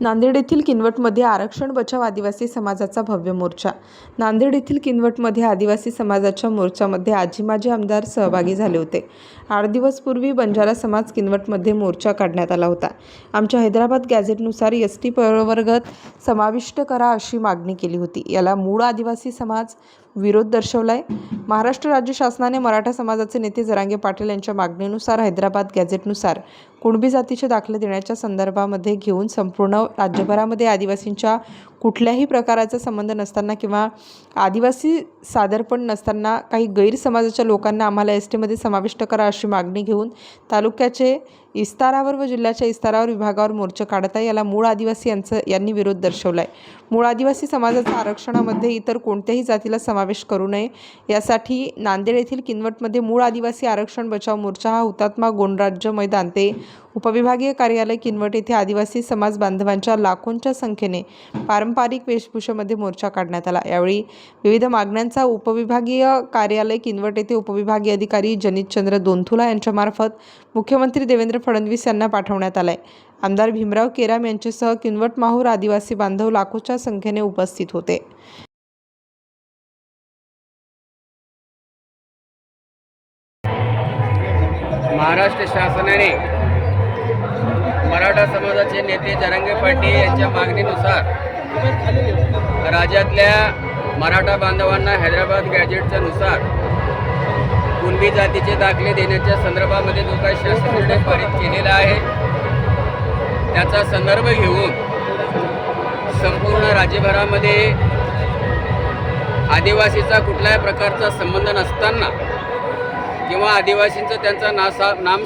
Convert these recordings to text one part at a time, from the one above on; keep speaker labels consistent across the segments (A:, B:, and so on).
A: नांदेड येथील किनवटमध्ये आरक्षण बचाव आदिवासी समाजाचा भव्य मोर्चा. नांदेड येथील किनवटमध्ये आदिवासी समाजाच्या मोर्चामध्ये आजी माजी आमदार सहभागी झाले होते. आठ दिवसपूर्वी बंजारा समाज किनवटमध्ये मोर्चा काढण्यात आला होता. आमच्या हैदराबाद गॅझेटनुसार एस टी प्रवर्गात समाविष्ट करा अशी मागणी केली होती. याला मूळ आदिवासी समाज विरोध दर्शवलाय. महाराष्ट्र राज्य शासनाने मराठा समाजाचे नेते जरांगे पाटील यांच्या मागणीनुसार हैदराबाद गॅझेटनुसार कुणबी जातीचे दाखले देण्याच्या संदर्भामध्ये घेऊन संपूर्ण राज्यभरामध्ये आदिवासींच्या कुठल्याही प्रकाराचा संबंध नसताना किंवा आदिवासी सादरपण नसताना काही गैरसमाजाच्या लोकांना आम्हाला एस टीमध्ये समाविष्ट करा अशी मागणी घेऊन तालुक्याचे इस्तारावर व जिल्ह्याच्या इस्तारावर विभागावर मोर्चा काढत आहे. याला मूळ आदिवासी यांचं यांनी विरोध दर्शवला आहे मूळ आदिवासी समाजाच्या आरक्षणामध्ये इतर कोणत्याही जातीला समावेश करू नये. यासाठी नांदेड येथील किनवटमध्ये मूळ आदिवासी आरक्षण बचाव मोर्चा हा हुतात्मा गोंडराज्य मैदान ते उपविभागीय कार्यालय किनवट येथे आदिवासी समाज बांधवांच्या लाखोंच्या संख्येने पारंपरिक वेशभूषेमध्ये मोर्चा काढण्यात आला. यावेळी विविध मागण्यांचा उपविभागीय कार्यालय किनवट येथे उपविभागीय अधिकारी जनितचंद्र दोंथुला यांच्यामार्फत मुख्यमंत्री देवेंद्र फडणवीस यांना पाठवण्यात आलाय. आमदार भीमराव केराम यांच्यासह किनवट माहूर आदिवासी बांधव लाखोच्या संख्येने उपस्थित होते.
B: महाराष्ट्र शासनाने मराठा समाजाचे नेते जरंगे पाटील यांच्या मागणीनुसार राज्यातल्या मराठा बांधवांना हैदराबाद गॅजेटच्या नुसार कुणबी जातीचे दाखले देण्याच्या संदर्भामध्ये जो काही शासन पारित केलेला आहे त्याचा संदर्भ घेऊन संपूर्ण राज्यभरामध्ये आदिवासीचा कुठल्याही प्रकारचा संबंध नसताना किंवा आदिवासींचं त्यांचा नासा नाम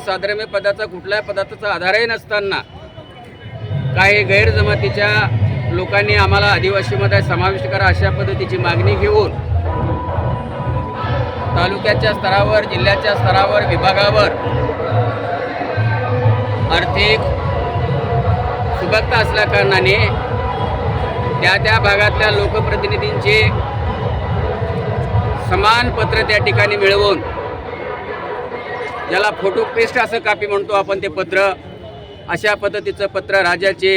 B: पदाचा कुठल्याही पदार्थाचा आधारही नसताना काही गैरजमातीच्या लोकांनी आम्हाला आदिवासीमध्ये समाविष्ट करा अशा पद्धतीची मागणी घेऊन तालुक्याच्या स्तरावर जिल्ह्याच्या स्तरावर विभागावर आर्थिक सुबत्ता असल्याकारणाने त्या त्या भागातल्या लोकप्रतिनिधींचे समान पत्र त्या ठिकाणी मिळवून ज्याला फोटो पेस्ट असं कापी म्हणतो आपण ते पत्र अशा पद्धतीचं पत्र राज्याचे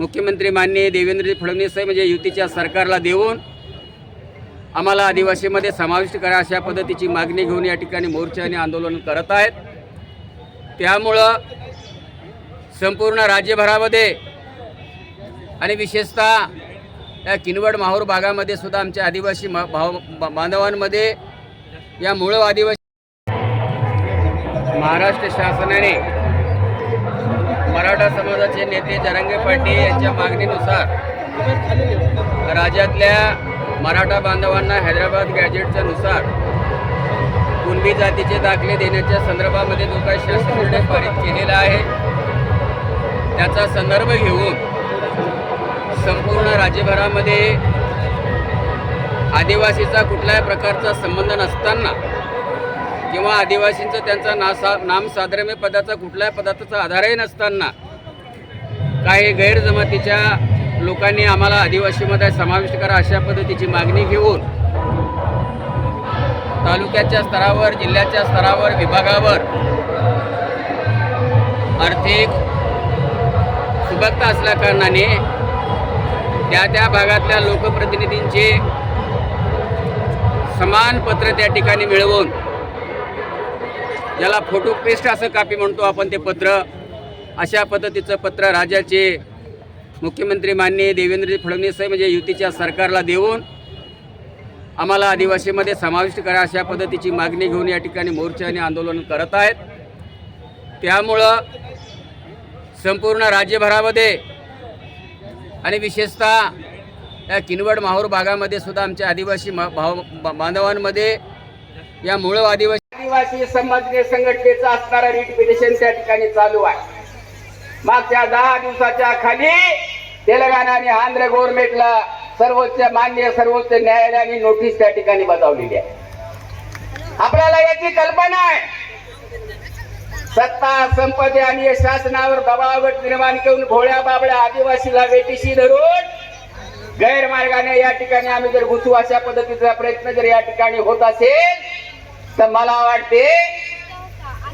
B: मुख्यमंत्री माननीय देवेंद्रजी फडणवीस साहेब म्हणजे युतीच्या सरकारला देऊन आम्हाला आदिवासीमध्ये समाविष्ट करा अशा पद्धतीची मागणी घेऊन या ठिकाणी मोर्चा आणि आंदोलन करत आहेत. त्यामुळं संपूर्ण राज्यभरामध्ये आणि विशेषतः या किनवट माहूर भागामध्ये सुद्धा आमच्या आदिवासी भाव बांधवांमध्ये या मूळ आदिवासी महाराष्ट्र शासनाने मराठा समाजाचे नेते जरंगे पाटील यांच्या मागणीनुसार राज्यातल्या मराठा बांधवांना हैदराबाद गॅजेटच्या नुसार कुणबी जातीचे दाखले देण्याच्या संदर्भामध्ये जो काही शासन निर्णय पारित केलेला आहे त्याचा संदर्भ घेऊन संपूर्ण राज्यभरामध्ये आदिवासीचा कुठल्याही प्रकारचा संबंध नसताना किंवा आदिवासींचं त्यांचा नासा नाम साधर्म्य पदाचा कुठल्याही पदार्थाचा आधारही नसताना काही गैरजमातीच्या लोकांनी आम्हाला आदिवासीमध्ये समाविष्ट करा अशा पद्धतीची मागणी घेऊन तालुक्याच्या स्तरावर जिल्ह्याच्या स्तरावर विभागावर आर्थिक सुबत्ता असल्याकारणाने त्या त्या भागातल्या लोकप्रतिनिधींचे समान पत्र त्या ठिकाणी मिळवून ज्याला फोटो पेस्ट असं कापी म्हणतो आपण ते पत्र. अशा पद्धतीचं पत्र राज्याचे मुख्यमंत्री माननीय देवेंद्र फडणवीस साहेब म्हणजे युतीच्या सरकारला देऊन आम्हाला आदिवासीमध्ये समाविष्ट करा अशा पद्धतीची मागणी घेऊन या ठिकाणी मोर्चा आणि आंदोलन करत आहेत. त्यामुळं संपूर्ण राज्यभरामध्ये आणि विशेषतः या किनवट माहूर भागामध्ये सुद्धा आमच्या आदिवासी मा- भाव बांधवांमध्ये या मूळ आदिवासी
C: आदिवासी समाज संघटनेचं असणारा रीट पिटिशन त्या ठिकाणी चालू आहे. मागच्या दहा दिवसाच्या खाली तेलंगणा आणि आंध्र गव्हर्नमेंटला सर्वोच्च मान्य सर्वोच्च न्यायालयाने नोटीस त्या ठिकाणी बजावलेली आहे. आपल्याला याची कल्पना आहे. सत्ता संपत्ती आणि शासनावर दबावट निर्माण करून भोळ्या बाबड्या आदिवासीला वेटीशी धरून गैरमार्गाने या ठिकाणी आम्ही जर घुसू अशा पद्धतीचा प्रयत्न जर या ठिकाणी होत असेल तर मला वाटते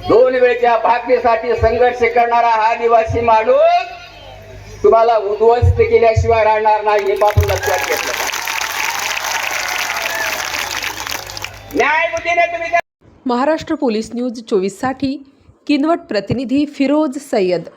C: दोन वेळच्या भाकरीसाठी संघर्ष करणारा हा आदिवासी माणूस
B: तुम्हाला उद्ध्वस्त केल्याशिवाय राहणार नाही हे बाबू लक्षात घेतलं न्यायबुद्धीने तुम्ही
A: महाराष्ट्र पोलीस न्यूज चोवीससाठी किनवट प्रतिनिधी फिरोज सय्यद.